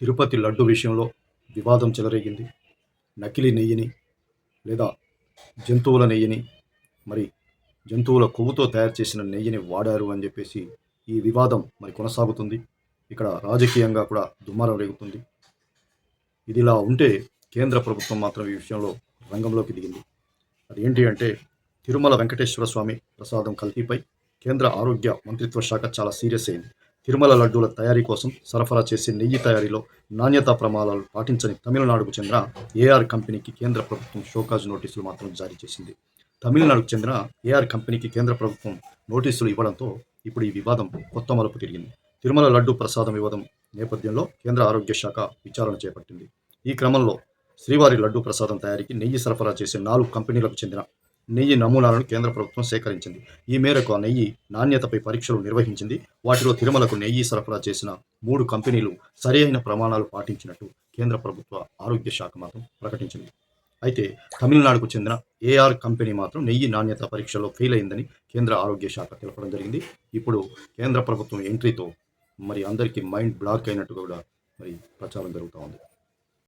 తిరుపతి లడ్డు విషయంలో వివాదం చెలరేగింది. నకిలీ నెయ్యిని లేదా జంతువుల నెయ్యిని మరి జంతువుల కొవ్వుతో తయారు చేసిన నెయ్యిని వాడారు అని చెప్పేసి ఈ వివాదం మరి కొనసాగుతుంది. ఇక్కడ రాజకీయంగా కూడా దుమారం రేగుతుంది. ఇదిలా ఉంటే కేంద్ర ప్రభుత్వం మాత్రం ఈ విషయంలో రంగంలోకి దిగింది. అదేంటి అంటే తిరుమల వెంకటేశ్వర స్వామి ప్రసాదం కల్తీపై కేంద్ర ఆరోగ్య మంత్రిత్వ శాఖ చాలా సీరియస్ అయింది. తిరుమల లడ్డూల తయారీ కోసం సరఫరా చేసే నెయ్యి తయారీలో నాణ్యతా ప్రమాణాలు పాటించని తమిళనాడుకు చెందిన ఏఆర్ కంపెనీకి కేంద్ర ప్రభుత్వం షోకాజ్ నోటీసులు మాత్రం జారీ చేసింది. తమిళనాడుకు చెందిన ఏఆర్ కంపెనీకి కేంద్ర ప్రభుత్వం నోటీసులు ఇవ్వడంతో ఇప్పుడు ఈ వివాదం కొత్త మలుపు తిరిగింది. తిరుమల లడ్డు ప్రసాదం వివాదం నేపథ్యంలో కేంద్ర ఆరోగ్య శాఖ విచారణ చేపట్టింది. ఈ క్రమంలో శ్రీవారి లడ్డు ప్రసాదం తయారీకి నెయ్యి సరఫరా చేసే నాలుగు కంపెనీలకు చెందిన నెయ్యి నమూనాలను కేంద్ర ప్రభుత్వం సేకరించింది. ఈ మేరకు ఆ నెయ్యి నాణ్యతపై పరీక్షలు నిర్వహించింది. వాటిలో తిరుమలకు నెయ్యి సరఫరా చేసిన మూడు కంపెనీలు సరియైన ప్రమాణాలు పాటించినట్టు కేంద్ర ప్రభుత్వ ఆరోగ్య శాఖ మాత్రం ప్రకటించింది. అయితే తమిళనాడుకు చెందిన ఏఆర్ కంపెనీ మాత్రం నెయ్యి నాణ్యత పరీక్షలో ఫెయిల్ అయిందని కేంద్ర ఆరోగ్య శాఖ తెలపడం జరిగింది. ఇప్పుడు కేంద్ర ప్రభుత్వం ఎంట్రీతో మరి అందరికీ మైండ్ బ్లాక్ అయినట్టు కూడా మరి ప్రచారం జరుగుతూ ఉంది.